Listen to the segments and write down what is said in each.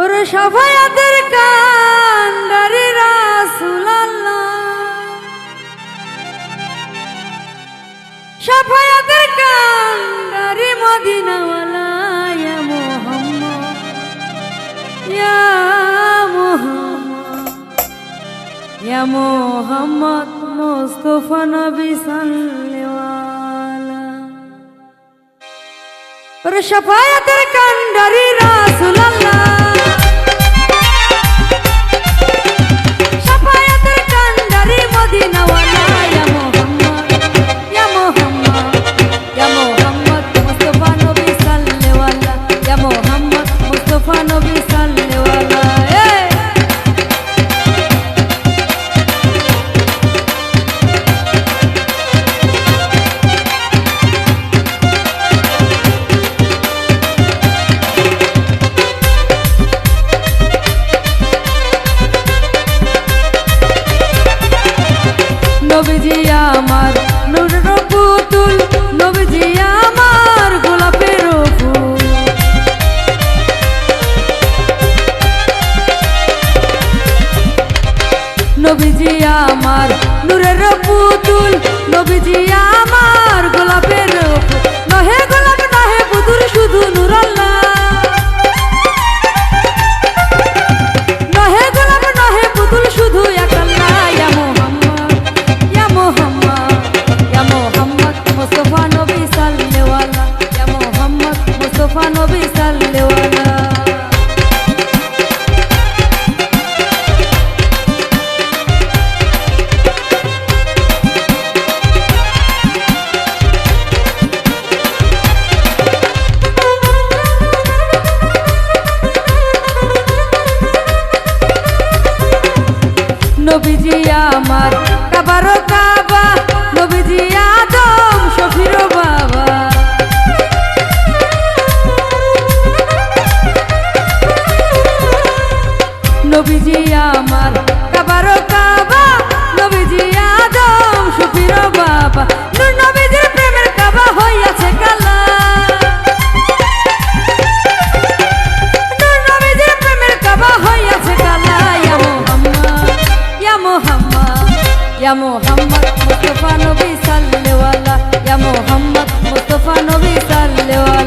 ওর কান্ডারি রাসুলাল্লাহ। সফায়াতের কান্ডারি মদিনাওয়ালা, ইয়া মোহাম্মদ ইয়া মোহাম্মদ ইয়া মোহাম্মদ মুস্তাফা নবী সাল্লাল্লাহু ওর সফায়াতের কান্ডারি রাসুলাল্লাহ। সফায়াতের কান্ডারি মদিনাওয়ালা, ইয়া মোহাম্মদ ইয়া মোহাম্মদ ইয়া মোহাম্মদ মুস্তাফা নবী সাল্লাল্লাহু ইয়া মোহাম্মদ মুস্তাফা নবী মুস্তাফা নবী সাল্লাল্লাহু নবীজি আমার কাবারো কাবা নবীজি আদম শফির ইয়া মোহাম্মদ মুস্তাফা নবী সাল্লাল্লাহু ইয়া মোহাম্মদ মুস্তাফা নবী সাল্লাল্লাহু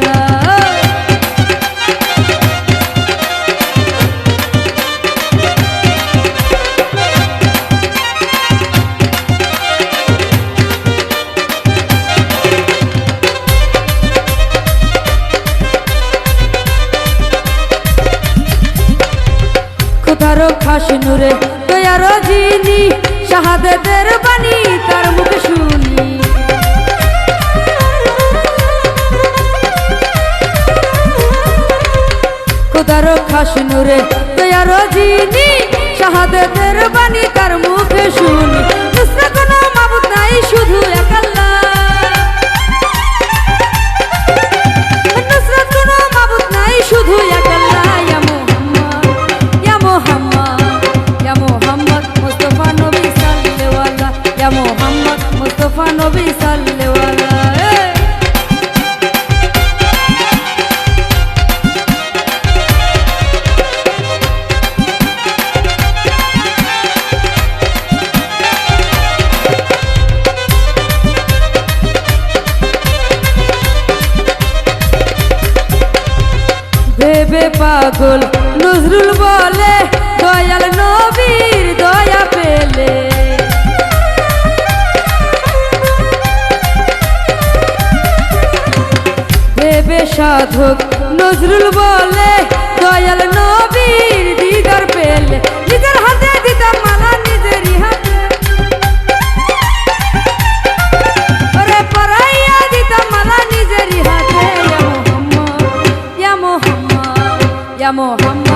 কোথার খাস নূরে দয়ার জিনি শাহাদাতের বাণী তার মুখে শুনি। খোদারো খাস নুরে দয়ার জিনি শাহাদাতের বাণী তার মুখে শুনি। শুধু ভেবে পাগল নজরুল বলে দয়াল নবীর দয়া পেলে ভেবে সাধক, নজরুল বলে, দয়াল নবীর দিদার পেলে। নিজের হাতে দিতাম মালা নিজেরই হাতে ওরে পরাইয়া দিতাম মালা নিজেরই হাতে ইয়া মোহাম্মদ ইয়া মোহাম্মদ ইয়া মোহাম্মদ।